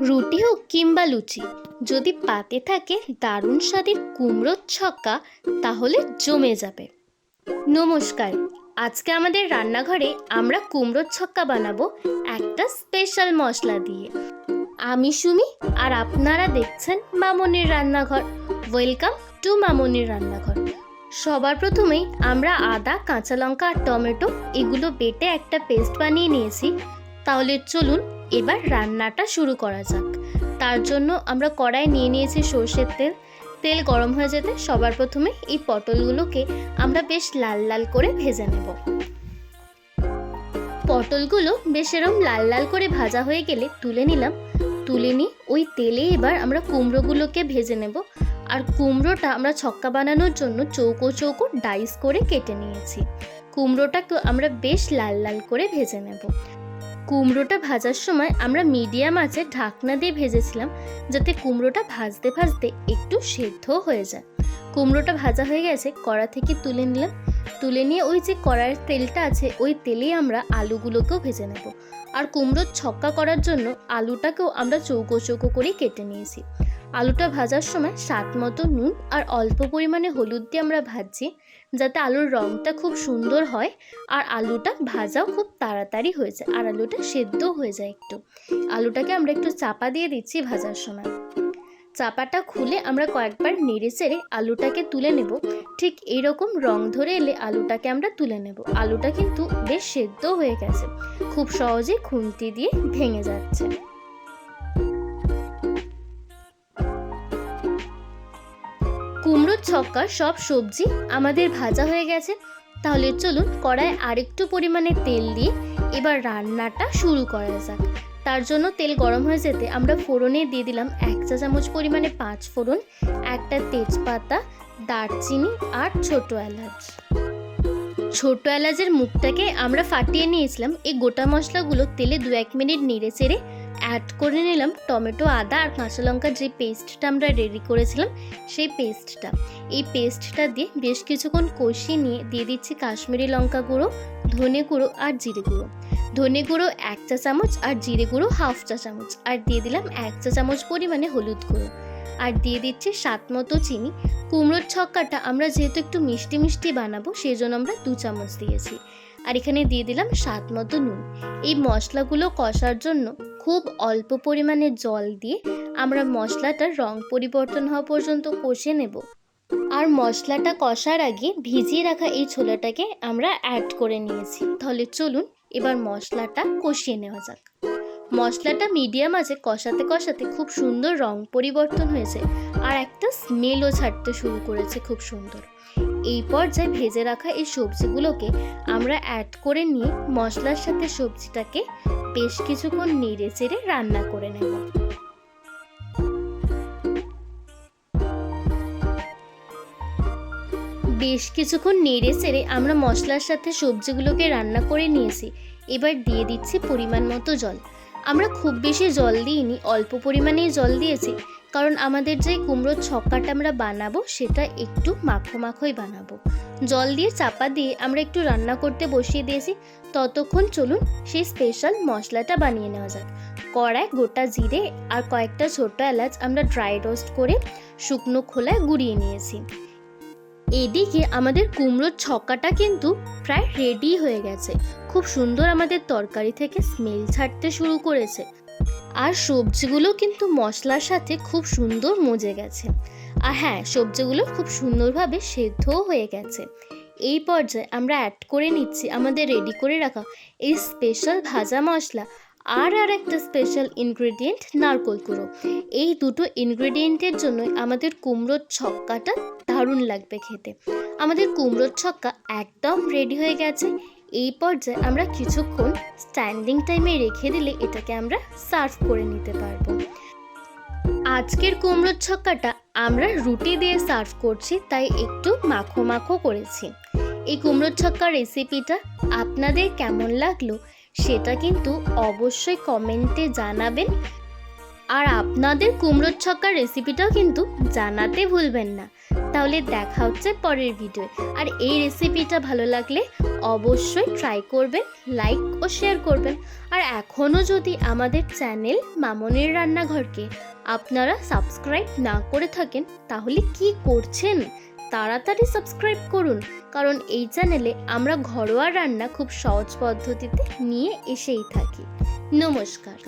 রুটি হোক কিংবা লুচি। যদি পাতে থাকে দারুণ স্বাদের কুমড়োর ছক্কা, তাহলে জমে যাবে। নমস্কার, আজকে আমাদের রান্নাঘরে আমরা কুমড়োর ছক্কা বানাবো একটা স্পেশাল মশলা দিয়ে। আমি সুমি আর আপনারা দেখছেন মামনির রান্নাঘর। ওয়েলকাম টু মামনির রান্নাঘর। সবার প্রথমেই আমরা আদা, কাঁচা লঙ্কা আর টমেটো এগুলো বেটে একটা পেস্ট বানিয়ে নিয়েছি। তাহলে চলুন এবার রান্নাটা শুরু করা যাক। তার জন্য আমরা কড়াই নিয়ে নিয়েছি সর্ষের তেল। তেল গরম হয়ে যেতে সবার প্রথমে এই পটলগুলোকে আমরা বেশ লাল লাল করে ভেজে নেব। পটলগুলো বেশ এরম লাল লাল করে ভাজা হয়ে গেলে তুলে নিলাম। তুলে নিয়ে ওই তেলে এবার আমরা কুমড়োগুলোকে ভেজে নেব। আর কুমড়োটা আমরা ছক্কা বানানোর জন্য চৌকো চৌকো ডাইস করে কেটে নিয়েছি। কুমড়োটাকে আমরা বেশ লাল লাল করে ভেজে নেব। কুমড়োটা ভাজার সময় আমরা মিডিয়াম আঁচে ঢাকনা দিয়ে ভেজেছিলাম যাতে কুমড়োটা ভাজতে ভাজতে একটু সেদ্ধ হয়ে যায়। কুমড়োটা ভাজা হয়ে গেছে, কড়া থেকে তুলে নিলাম। তুলে নিয়ে ওই যে কড়ার তেলটা আছে, ওই তেলেই আমরা আলুগুলোকেও ভেজে নেব। আর কুমড়োর ছক্কা করার জন্য আলুটাকেও আমরা চৌকো চৌকো করে কেটে নিয়েছি। আলুটা ভাজার সময় স্বাদ মতো নুন আর অল্প পরিমাণে হলুদ দিয়ে আমরা ভাজছি, যাতে আলুর রঙটা খুব সুন্দর হয় আর আলুটা ভাজাও খুব তাড়াতাড়ি হয়ে যায় আর আলুটা সেদ্ধও হয়ে যায় একটু। আলুটাকে আমরা একটু চাপা দিয়ে দিচ্ছি ভাজার সময়। চাপাটা খুলে আমরা কয়েকবার নেড়ে চেড়ে আলুটাকে তুলে নেব। ঠিক এইরকম রং ধরে এলে আলুটাকে আমরা তুলে নেব। আলুটা কিন্তু বেশ সেদ্ধ হয়ে গেছে। খুব সহজেই খুন্তি দিয়ে ভেঙে যাচ্ছে। কুমড়োর ছক্কা, সব সবজি আমাদের ভাজা হয়ে গেছে। তাহলে চলুন কড়ায় আরেকটু পরিমাণে তেল দিয়ে এবার রান্নাটা শুরু করা যাক। তার জন্য তেল গরম হয়ে যেতে আমরা ফোড়নে দিয়ে দিলাম এক চা চামচ পরিমাণে পাঁচ ফোড়ন, একটা তেজপাতা, দারচিনি আর ছোট এলাচ। ছোট এলাচের মুখটাকে আমরা ফাটিয়ে নিয়েছিলাম। এই গোটা মশলাগুলো তেলে দু এক মিনিট নেড়ে চেড়ে অ্যাড করে নিলাম টমেটো, আদা আর কাঁচা লঙ্কার যে পেস্টটা আমরা রেডি করেছিলাম, সেই পেস্টটা এই পেস্টটা দিয়ে বেশ কিছুক্ষণ কষিয়ে নিয়ে দিয়ে দিচ্ছি কাশ্মীরি লঙ্কা গুঁড়ো, ধনে গুঁড়ো আর জিরে গুঁড়ো। ধনে গুঁড়ো এক চা চামচ আর জিরে গুঁড়ো হাফ চা চামচ। আর দিয়ে দিলাম এক চা চামচ পরিমাণে হলুদ গুঁড়ো। আর দিয়ে দিচ্ছি স্বাদ মতো চিনি। কুমড়োর ছক্কাটা আমরা যেহেতু একটু মিষ্টি মিষ্টি বানাবো সেই জন্য আমরা দু চামচ দিয়েছি। আর এখানে দিয়ে দিলাম স্বাদ মতো নুন। এই মশলাগুলো কষার জন্য খুব অল্প পরিমাণে জল দিয়ে আমরা মশলাটার রং পরিবর্তন হওয়া পর্যন্ত কষে নেব। আর মশলাটা কষার আগে ভিজিয়ে রাখা এই ছোলাটাকে আমরা অ্যাড করে নিয়েছি। তাহলে চলুন এবার মশলাটা কষিয়ে নেওয়া যাক। মশলাটা মিডিয়াম আছে কষাতে কষাতে খুব সুন্দর রং পরিবর্তন হয়েছে। আর একটা স্মেলও ছাড়তে শুরু করেছে খুব সুন্দর। এই পর্যায়ে ভেজে রাখা এই সবজিগুলোকে আমরা অ্যাড করে নিয়ে মশলার সাথে সবজিটাকে বেশ কিছুক্ষণ নেড়ে চেড়ে রান্না করে নেব। বেশ কিছুক্ষণ নেড়ে চেড়ে আমরা মশলার সাথে সবজিগুলোকে রান্না করে নিয়েছি। এবার দিয়ে দিচ্ছি পরিমাণ মতো জল। আমরা খুব বেশি জল দিইনি, অল্প পরিমাণেই জল দিয়েছি। কারণ আমাদের যে কুমড়োর ছক্কাটা আমরা বানাবো, সেটা একটু মাখো মাখোই বানাবো। জল দিয়ে চাপা দিয়ে আমরা একটু রান্না করতে বসিয়ে দিয়েছি। ততক্ষণ চলুন সেই স্পেশাল মশলাটা বানিয়ে নেওয়া যাক। কড়ায় গোটা জিরে আর কয়েকটা ছোট এলাচ আমরা ড্রাই রোস্ট করে শুকনো খোলায় গুঁড়িয়ে নিয়েছি। এদিকে আমাদের কুমড়োর ছক্কাটা কিন্তু প্রায় রেডি হয়ে গেছে। খুব সুন্দর আমাদের তরকারি থেকে স্মেল ছাড়তে শুরু করেছে। আর সবজিগুলো কিন্তু মশলার সাথে খুব সুন্দর মজে গেছে। আর হ্যাঁ সবজিগুলো খুব সুন্দরভাবে সেদ্ধও হয়ে গেছে। এই পর্যায়ে আমরা অ্যাড করে নিচ্ছি আমাদের রেডি করে রাখা এই স্পেশাল ভাজা মশলা। আর আর একটা স্পেশাল ইনগ্রেডিয়েন্ট নারকোল গুঁড়ো এই দুটো ইনগ্রেডিয়েন্টের জন্যই আমাদের কুমড়োর ছক্কাটা দারুণ লাগবে খেতে। আমাদের কুমড়োর ছক্কা একদম রেডি হয়ে গেছে। এই পর্যায়ে আমরা কিছুক্ষণ স্ট্যান্ডিং টাইমে রেখে দিলে এটাকে আমরা সার্ভ করে নিতে পারব। আজকের কুমড়োর ছক্কাটা আমরা রুটি দিয়ে সার্ভ করছি, তাই একটু মাখো মাখো করেছি। এই কুমড়োর ছক্কার রেসিপিটা আপনাদের কেমন লাগল সেটা কিন্তু অবশ্যই কমেন্টে জানাবেন। আর আপনাদের কুমড়োর ছক্কার রেসিপিটাও কিন্তু জানাতে ভুলবেন না। তাহলে দেখা হচ্ছে পরের ভিডিও আর এই রেসিপিটা ভালো লাগলে অবশ্যই ট্রাই করবেন লাইক ও শেয়ার করবেন। আর এখনও যদি আমাদের চ্যানেল মামনের রান্নাঘরকে আপনারা সাবস্ক্রাইব না করে থাকেন, তাহলে কি করছেন? তাড়াতাড়ি সাবস্ক্রাইব করুন, কারণ এই চ্যানেলে আমরা ঘরোয়া রান্না খুব সহজ পদ্ধতিতে নিয়ে এসেই থাকি। নমস্কার।